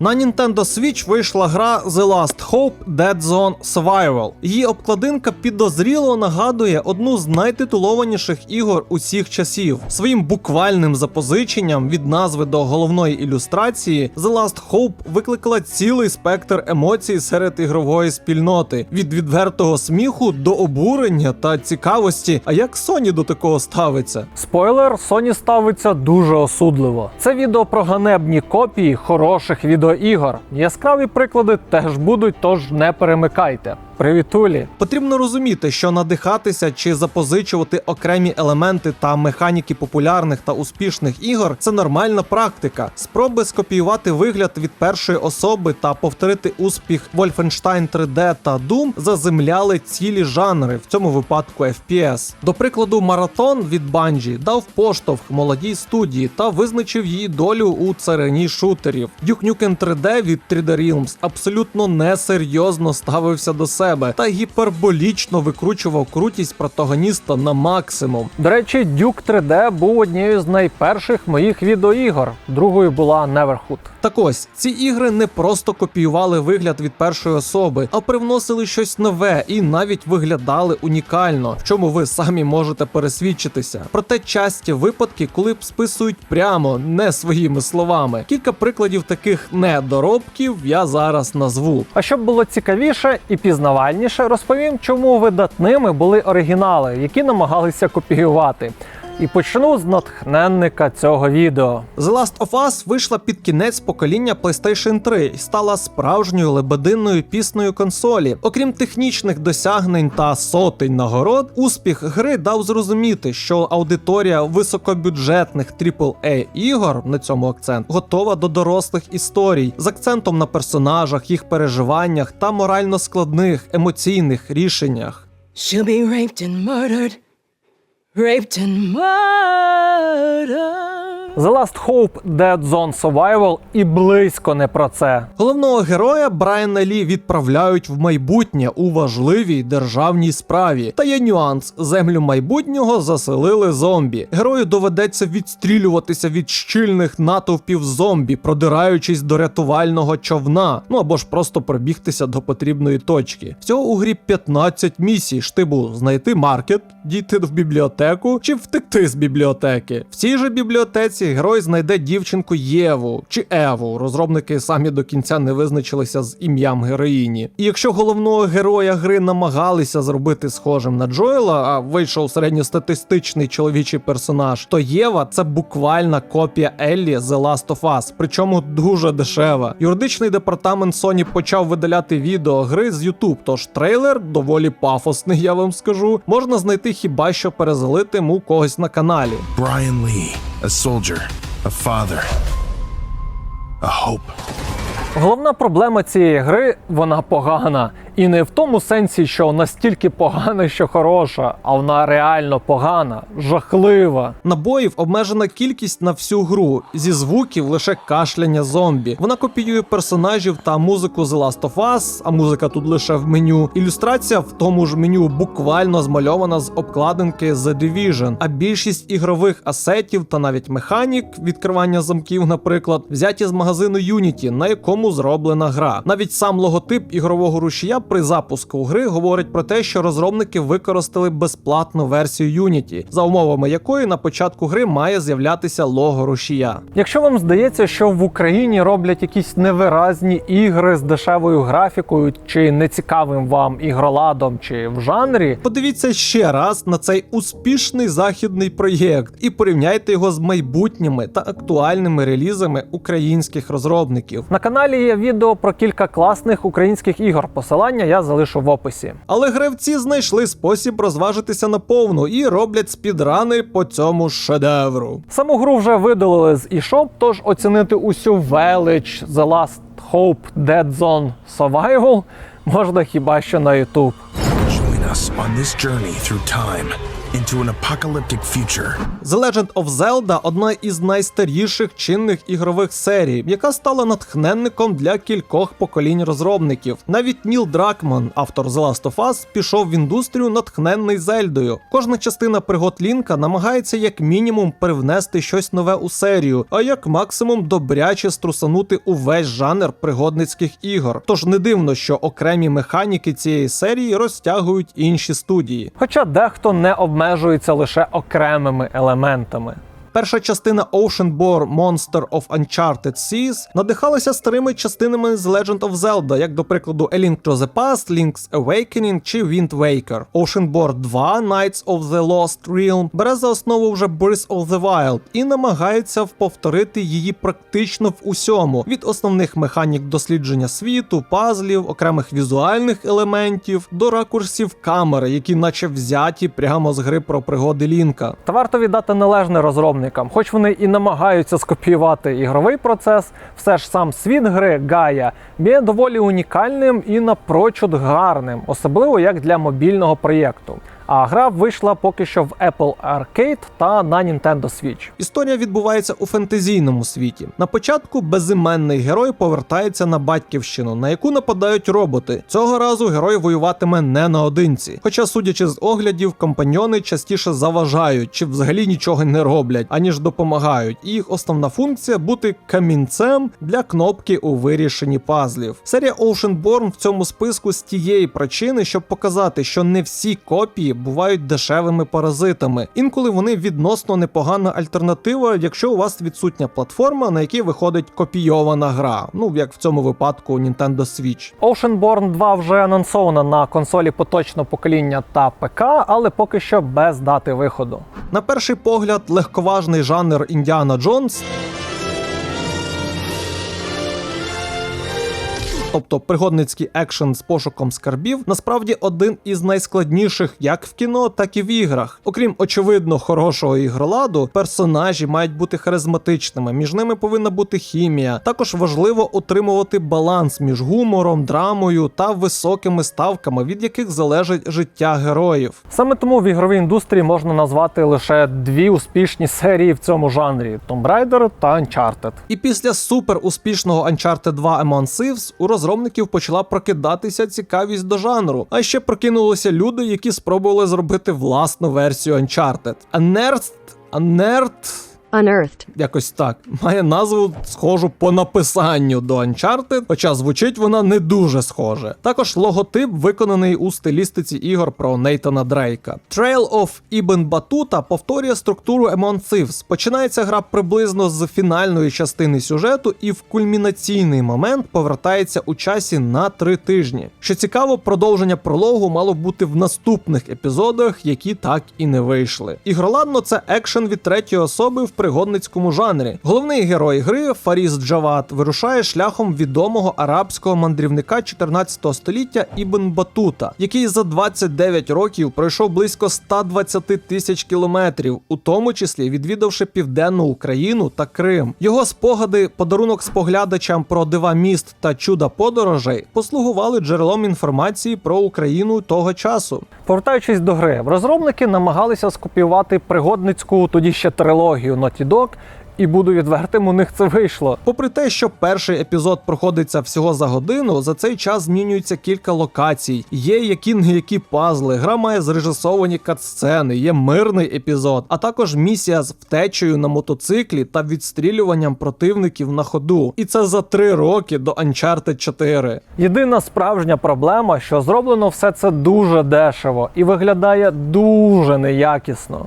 На Nintendo Switch вийшла гра The Last Hope Dead Zone Survival. Її обкладинка підозріло нагадує одну з найтитулованіших ігор усіх часів. Своїм буквальним запозиченням від назви до головної ілюстрації The Last Hope викликала цілий спектр емоцій серед ігрової спільноти від відвертого сміху до обурення та цікавості. А як Sony до такого ставиться? Спойлер, Sony ставиться дуже осудливо. Це відео про ганебні копії хороших відеоігор. Яскраві приклади теж будуть, тож не перемикайте. Привітулі! Потрібно розуміти, що надихатися чи запозичувати окремі елементи та механіки популярних та успішних ігор це нормальна практика. Спроби скопіювати вигляд від першої особи та повторити успіх Wolfenstein 3D та Doom заземляли цілі жанри, в цьому випадку FPS. До прикладу, маратон від Bungie дав поштовх молодій студії та визначив її долю у царині шутерів. Duke Nukem 3D від 3D Realms абсолютно несерйозно ставився до себе та гіперболічно викручував крутість протагоніста на максимум. До речі, Duke 3D був однією з найперших моїх відеоігор. Другою була Neverhood. Так ось ці ігри не просто копіювали вигляд від першої особи, а привносили щось нове і навіть виглядали унікально, в чому ви самі можете пересвідчитися. Проте часті випадки, коли б списують прямо не своїми словами. Кілька прикладів таких недоробків я зараз назву. А щоб було цікавіше і пізнавальніше, розповім, чому видатними були оригінали, які намагалися копіювати. І почну з натхненника цього відео. The Last of Us вийшла під кінець покоління PlayStation 3 і стала справжньою лебединною піснею консолі. Окрім технічних досягнень та сотень нагород, успіх гри дав зрозуміти, що аудиторія високобюджетних AAA ігор на цьому акцент готова до дорослих історій з акцентом на персонажах, їх переживаннях та морально складних емоційних рішеннях. She'll be raped and murdered. Raped and murdered. The Last Hope Dead Zone Survival і близько не про це. Головного героя Брайана Лі відправляють в майбутнє у важливій державній справі. Та є нюанс: землю майбутнього заселили зомбі. Герою доведеться відстрілюватися від щільних натовпів зомбі, продираючись до рятувального човна. Ну або ж просто пробігтися до потрібної точки. Всього у грі 15 місій. Штибу знайти маркет, дійти в бібліотеку чи втекти з бібліотеки. В цій же бібліотеці герой знайде дівчинку Єву чи Еву. Розробники самі до кінця не визначилися з ім'ям героїні. І якщо головного героя гри намагалися зробити схожим на Джоела, а вийшов середньостатистичний чоловічий персонаж, то Єва це буквальна копія Еллі The Last of Us, причому дуже дешева. Юридичний департамент Sony почав видаляти відео гри з YouTube, тож трейлер доволі пафосний, я вам скажу. Можна знайти хіба що перезалитим у когось на каналі. Brian Lee, a soldier, a father, a hope. Головна проблема цієї гри вона погана. І не в тому сенсі, що настільки погана, що хороша, а вона реально погана, жахлива. Набоїв обмежена кількість на всю гру, зі звуків лише кашляння зомбі. Вона копіює персонажів та музику The Last of Us, а музика тут лише в меню. Ілюстрація в тому ж меню буквально змальована з обкладинки The Division, а більшість ігрових асетів та навіть механік відкривання замків, наприклад, взяті з магазину Unity, на якому зроблена гра. Навіть сам логотип ігрового рушія при запуску гри говорить про те, що розробники використали безплатну версію Unity, за умовами якої на початку гри має з'являтися лого рушія. Якщо вам здається, що в Україні роблять якісь невиразні ігри з дешевою графікою чи нецікавим вам ігроладом, чи в жанрі, Подивіться ще раз на цей успішний західний проєкт і порівняйте його з майбутніми та актуальними релізами українських розробників. на каналі є відео про кілька класних українських ігор. Посилання я залишу в описі. Але гравці знайшли спосіб розважитися наповну і роблять спідрани по цьому шедевру. Саму гру вже видалили з eShop, тож оцінити усю велич The Last Hope Dead Zone Survival можна хіба що на YouTube. Join us on this journey through time into an apocalyptic future. The Legend of Zelda одна із найстаріших чинних ігрових серій, яка стала натхненником для кількох поколінь розробників. Навіть Ніл Дракман, автор The Last of Us, пішов в індустрію натхненний Зельдою. Кожна частина пригод Лінка намагається як мінімум привнести щось нове у серію, а як максимум добряче струсанути увесь жанр пригодницьких ігор. Тож не дивно, що окремі механіки цієї серії розтягують інші студії. Хоча дехто не обмежується лише окремими елементами. Перша частина Oceanborn Monster of Uncharted Seas надихалася старими частинами з Legend of Zelda, як до прикладу A Link to the Past, Link's Awakening чи Wind Waker. Oceanborn 2 Knights of the Lost Realm бере за основу вже Breath of the Wild і намагається повторити її практично в усьому: від основних механік дослідження світу, пазлів, окремих візуальних елементів до ракурсів камери, які наче взяті прямо з гри про пригоди Лінка. Та варто віддати належне розробникам, хоч вони і намагаються скопіювати ігровий процес, все ж сам світ гри Гая є доволі унікальним і напрочуд гарним, особливо як для мобільного проєкту. А гра вийшла поки що в Apple Arcade та на Nintendo Switch. Історія відбувається у фентезійному світі. На початку безіменний герой повертається на батьківщину, на яку нападають роботи. Цього разу герой воюватиме не наодинці. Хоча, судячи з оглядів, компаньйони частіше заважають чи взагалі нічого не роблять, аніж допомагають. І їх основна функція бути камінцем для кнопки у вирішенні пазлів. Серія Oceanborn в цьому списку з тієї причини, щоб показати, що не всі копії бувають дешевими паразитами. Інколи вони відносно непогана альтернатива, якщо у вас відсутня платформа, на якій виходить копійована гра. Ну як в цьому випадку Nintendo Switch. Oceanborn 2 вже анонсована на консолі поточного покоління та ПК, але поки що без дати виходу. На перший погляд, легковажний жанр Індіана Джонс. Тобто пригодницький екшен з пошуком скарбів насправді один із найскладніших як в кіно, так і в іграх. Окрім очевидно хорошого ігроладу, персонажі мають бути харизматичними, між ними повинна бути хімія. Також важливо утримувати баланс між гумором, драмою та високими ставками, від яких залежить життя героїв. Саме тому в ігровій індустрії можна назвати лише дві успішні серії в цьому жанрі: Tomb Raider та Uncharted. І після супер успішного Uncharted 2 Among Thieves у розробників почала прокидатися цікавість до жанру. А ще прокинулися люди, які спробували зробити власну версію Uncharted. Unearthed? Unearthed? Unearthed. Якось так. Має назву схожу по написанню до Uncharted, хоча звучить вона не дуже схоже. Також логотип виконаний у стилістиці ігор про Нейтана Дрейка. Trail of Ibn Batuta повторює структуру Among Thieves. Починається гра приблизно з фінальної частини сюжету і в кульмінаційний момент повертається у часі на три тижні. Що цікаво, продовження прологу мало бути в наступних епізодах, які так і не вийшли. Ігроладно це екшен від третьої особи в пригодницькому жанрі. Головний герой гри Фаріз Джават вирушає шляхом відомого арабського мандрівника 14 століття Ібн Батута, який за 29 років пройшов близько 120 тисяч кілометрів, у тому числі відвідавши південну Україну та Крим. Його спогади, подарунок споглядачам про дива міст та чуда подорожей послугували джерелом інформації про Україну того часу. Повертаючись до гри, розробники намагалися скопіювати пригодницьку тоді ще трилогію Naughty Dog, і буду відвертим, у них це вийшло. Попри те, що перший епізод проходиться всього за годину, за цей час змінюється кілька локацій. Є які не які пазли, гра має зрежисовані катсцени, є мирний епізод, а також місія з втечею на мотоциклі та відстрілюванням противників на ходу. І це за три роки до Uncharted 4. Єдина справжня проблема, що зроблено все це дуже дешево і виглядає дуже неякісно.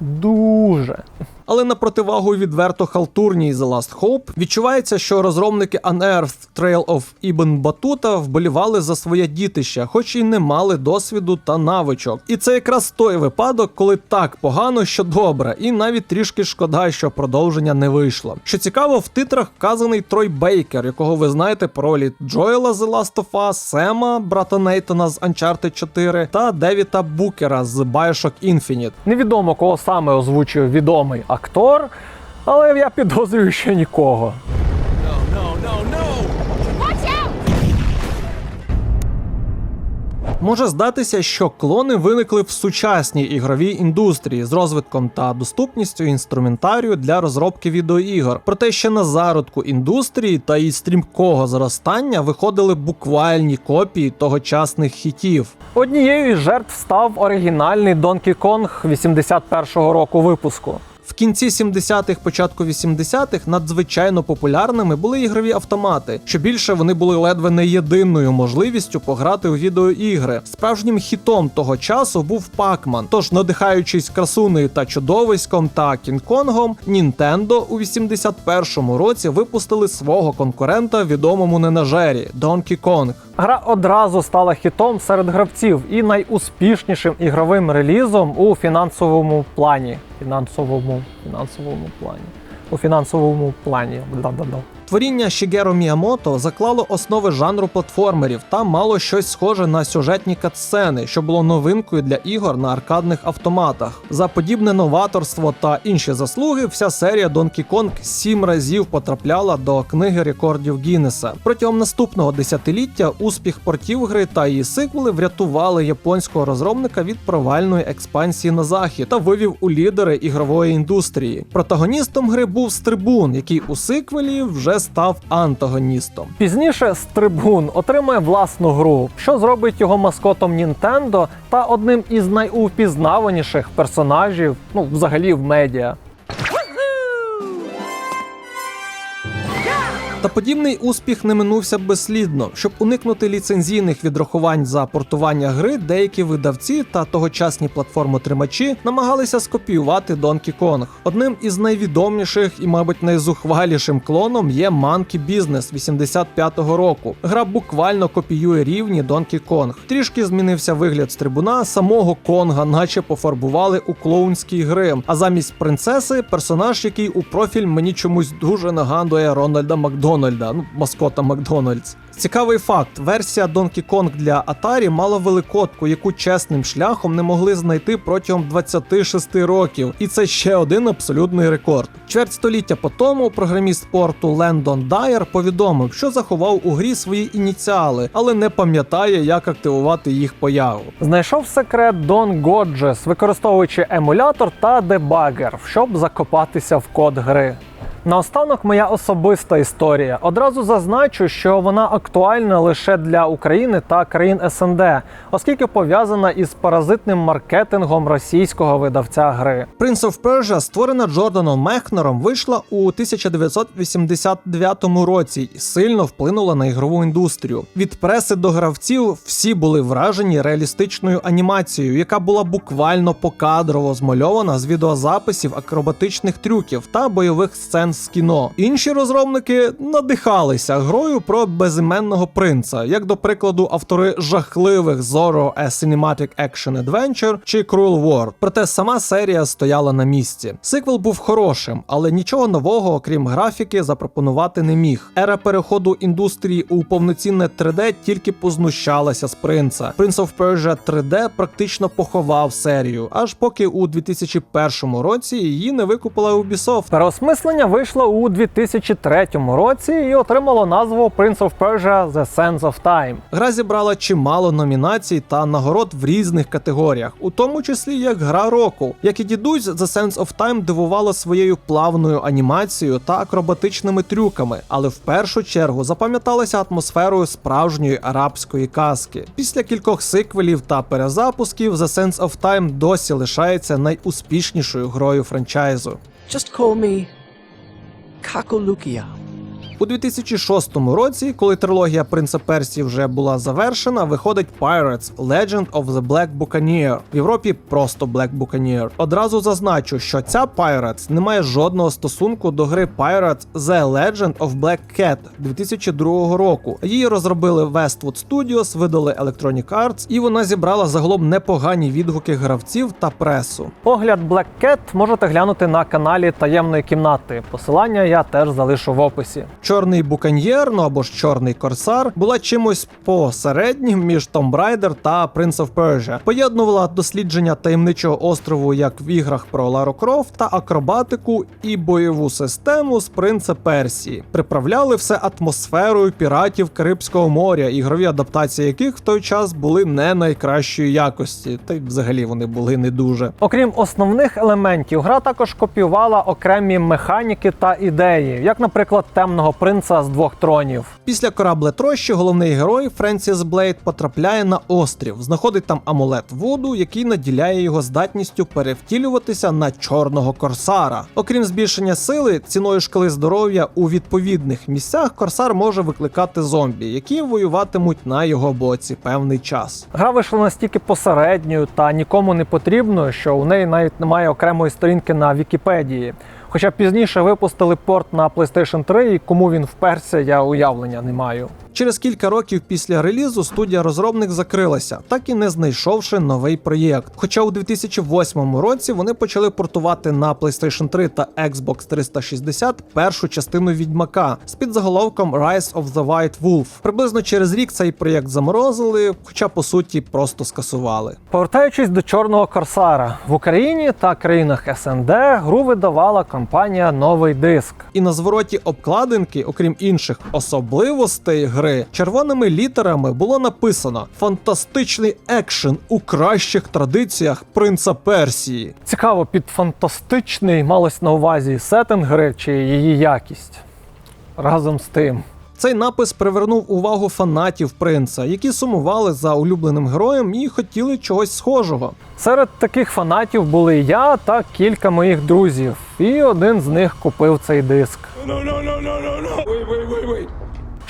Дуже. Але на противагу відверто халтурній The Last Hope відчувається, що розробники Unearthed Trail of Ibn Batuta вболівали за своє дітище, хоч і не мали досвіду та навичок. І це якраз той випадок, коли так погано, що добре, і навіть трішки шкода, що продовження не вийшло. Що цікаво, в титрах вказаний Трой Бейкер, якого ви знаєте по ролі Джоела The Last of Us, Сема, брата Нейтана з Uncharted 4 та Девіта Букера з Bioshock Infinite. Невідомо, кого саме озвучив відомий актор, але я підозрюю, що нікого. Може здатися, що клони виникли в сучасній ігровій індустрії з розвитком та доступністю інструментарію для розробки відеоігор. Проте ще на зародку індустрії та її стрімкого зростання виходили буквальні копії тогочасних хітів. Однією із жертв став оригінальний Donkey Kong 81-го року випуску. Кінці 70-х, початку 80-х надзвичайно популярними були ігрові автомати. Що більше вони були ледве не єдиною можливістю пограти у відеоігри. Справжнім хітом того часу був Pac-Man. Тож, надихаючись красунею та чудовиськом та Кінг-Конгом, Nintendo у 81-му році випустили свого конкурента відомому ненажері Donkey Kong. Гра одразу стала хітом серед гравців і найуспішнішим ігровим релізом у фінансовому плані. Фінансовому, фінансовому плані. У фінансовому плані. Да-да-да. Творіння Шігеро Міямото заклало основи жанру платформерів та мало щось схоже на сюжетні катсцени, що було новинкою для ігор на аркадних автоматах. За подібне новаторство та інші заслуги, вся серія Donkey Kong сім разів потрапляла до книги рекордів Гіннеса. Протягом наступного десятиліття успіх портів гри та її сиквели врятували японського розробника від провальної експансії на захід та вивів у лідери ігрової індустрії. Протагоністом гри був Стрибун, який у сиквелі вже став антагоністом. Пізніше Стрибун отримає власну гру, що зробить його маскотом Нінтендо та одним із найупізнаваніших персонажів, ну взагалі в медіа. Та подібний успіх не минувся безслідно. Щоб уникнути ліцензійних відрахувань за портування гри, деякі видавці та тогочасні платформотримачі намагалися скопіювати Donkey Kong. Одним із найвідоміших і, мабуть, найзухвалішим клоном є Monkey Business 85-го року. Гра буквально копіює рівні Donkey Kong. Трішки змінився вигляд стрибуна, самого Конга, наче пофарбували у клоунській гри. А замість принцеси персонаж, який у профіль мені чомусь дуже нагадує Рональда Макдональда, ну маскота Макдональдс. Цікавий факт: версія Donkey Kong для Atari мала великодку, яку чесним шляхом не могли знайти протягом 26 років, і це ще один абсолютний рекорд. Чверть століття по тому програміст порту Лендон Дайер повідомив, що заховав у грі свої ініціали, але не пам'ятає, як активувати їх появу. Знайшов секрет Don Godges, використовуючи емулятор та дебагер, щоб закопатися в код гри. Наостанок моя особиста історія. Одразу зазначу, що вона актуальна лише для України та країн СНД, оскільки пов'язана із паразитним маркетингом російського видавця гри. Prince of Persia, створена Джорданом Мехнером, вийшла у 1989 році і сильно вплинула на ігрову індустрію. Від преси до гравців всі були вражені реалістичною анімацією, яка була буквально покадрово змальована з відеозаписів акробатичних трюків та бойових сцен з кіно. Інші розробники надихалися грою про безіменного принца, як до прикладу, автори жахливих Zorro A Cinematic Action Adventure чи Cruel World. Проте сама серія стояла на місці. Сиквел був хорошим, але нічого нового, окрім графіки, запропонувати не міг. Ера переходу індустрії у повноцінне 3D тільки познущалася з принца. Prince of Persia 3D практично поховав серію, аж поки у 2001 році її не викупила Ubisoft. Переосмислення вийшло у 2003 році і отримало назву Prince of Persia The Sands of Time. Гра зібрала чимало номінацій та нагород в різних категоріях, у тому числі як гра року. Як і дідусь, The Sense of Time дивувала своєю плавною анімацією та акробатичними трюками, але в першу чергу запам'яталася атмосферою справжньої арабської казки. Після кількох сиквелів та перезапусків The Sense of Time досі лишається найуспішнішою грою франчайзу. Just call me Kakolukija. У 2006 році, коли трилогія Принца Персії вже була завершена, виходить Pirates Legend of the Black Buccaneer. В Європі просто Black Buccaneer. Одразу зазначу, що ця Pirates не має жодного стосунку до гри Pirates The Legend of Black Cat 2002 року. Її розробили Westwood Studios, видали Electronic Arts, і вона зібрала загалом непогані відгуки гравців та пресу. Огляд Black Cat можете глянути на каналі таємної кімнати. Посилання я теж залишу в описі. Чорний буканьєр, ну або ж чорний корсар, була чимось посереднім між Tomb Raider та Prince of Persia. Поєднувала дослідження таємничого острову як в іграх про Лару Крофт та акробатику і бойову систему з Принца Персії. Приправляли все атмосферою піратів Карибського моря, ігрові адаптації яких в той час були не найкращої якості, та й взагалі вони були не дуже. Окрім основних елементів, гра також копіювала окремі механіки та ідеї, як, наприклад, темного принца з двох тронів. Після кораблетрощі головний герой Френсіс Блейд потрапляє на острів, знаходить там амулет Вуду, який наділяє його здатністю перевтілюватися на чорного корсара. Окрім збільшення сили, ціною шкали здоров'я у відповідних місцях корсар може викликати зомбі, які воюватимуть на його боці певний час. Гра вийшла настільки посередньою та нікому не потрібною, що у неї навіть немає окремої сторінки на Вікіпедії. Хоча пізніше випустили порт на PlayStation 3, і кому він вперся, я уявлення не маю. Через кілька років після релізу студія розробник закрилася, так і не знайшовши новий проєкт. Хоча у 2008 році вони почали портувати на PlayStation 3 та Xbox 360 першу частину відьмака з підзаголовком Rise of the White Wolf. Приблизно через рік цей проєкт заморозили, хоча по суті просто скасували. Повертаючись до чорного корсара в Україні та країнах СНД, гру видавала компанія Новий диск. І на звороті обкладинки, окрім інших особливостей гри, червоними літерами було написано фантастичний екшен у кращих традиціях принца Персії. Цікаво, під фантастичний малось на увазі сеттинг гри чи її якість. Разом з тим. Цей напис привернув увагу фанатів принца, які сумували за улюбленим героєм і хотіли чогось схожого. Серед таких фанатів були я та кілька моїх друзів, і один з них купив цей диск.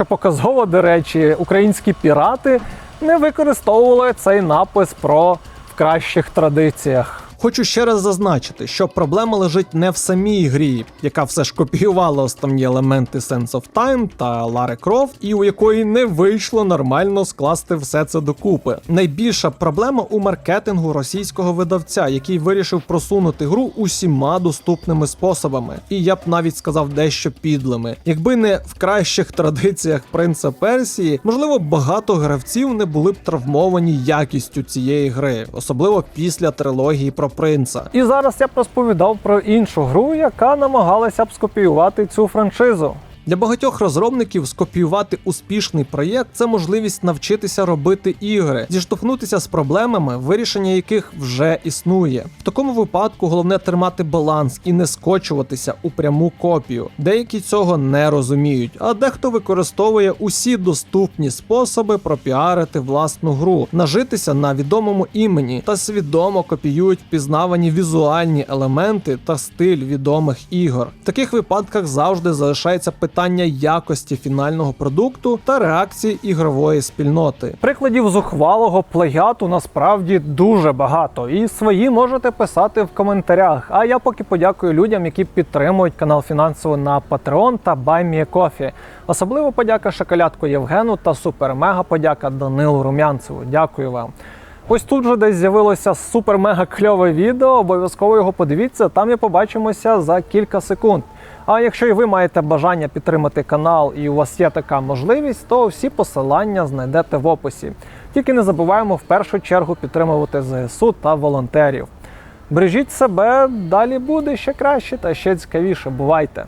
Що показово, до речі, українські пірати не використовували цей напис про в кращих традиціях. Хочу ще раз зазначити, що проблема лежить не в самій грі, яка все ж копіювала основні елементи Sense of Time та Лари Крофт, і у якої не вийшло нормально скласти все це докупи. Найбільша проблема у маркетингу російського видавця, який вирішив просунути гру усіма доступними способами, і я б навіть сказав дещо підлими. Якби не в кращих традиціях принца Персії, можливо, багато гравців не були б травмовані якістю цієї гри, особливо після трилогії про принца. І зараз я б розповідав про іншу гру, яка намагалася б скопіювати цю франшизу. Для багатьох розробників скопіювати успішний проєкт це можливість навчитися робити ігри, зіштовхнутися з проблемами, вирішення яких вже існує. В такому випадку головне тримати баланс і не скочуватися у пряму копію. Деякі цього не розуміють, а дехто використовує усі доступні способи пропіарити власну гру, нажитися на відомому імені та свідомо копіюють впізнавані візуальні елементи та стиль відомих ігор. В таких випадках завжди залишається питання якості фінального продукту та реакції ігрової спільноти. Прикладів зухвалого плагіату насправді дуже багато, і свої можете писати в коментарях. А я поки подякую людям, які підтримують канал фінансово на Patreon та BuyMeACoffee. Особливо подяка шоколядку Євгену та супер-мега подяка Данилу Румянцеву. Дякую вам. Ось тут вже десь з'явилося супер-мега кльове відео. Обов'язково його подивіться. Там і побачимося за кілька секунд. А якщо і ви маєте бажання підтримати канал і у вас є така можливість, то всі посилання знайдете в описі. Тільки не забуваємо в першу чергу підтримувати ЗСУ та волонтерів. Бережіть себе, далі буде ще краще та ще цікавіше. Бувайте!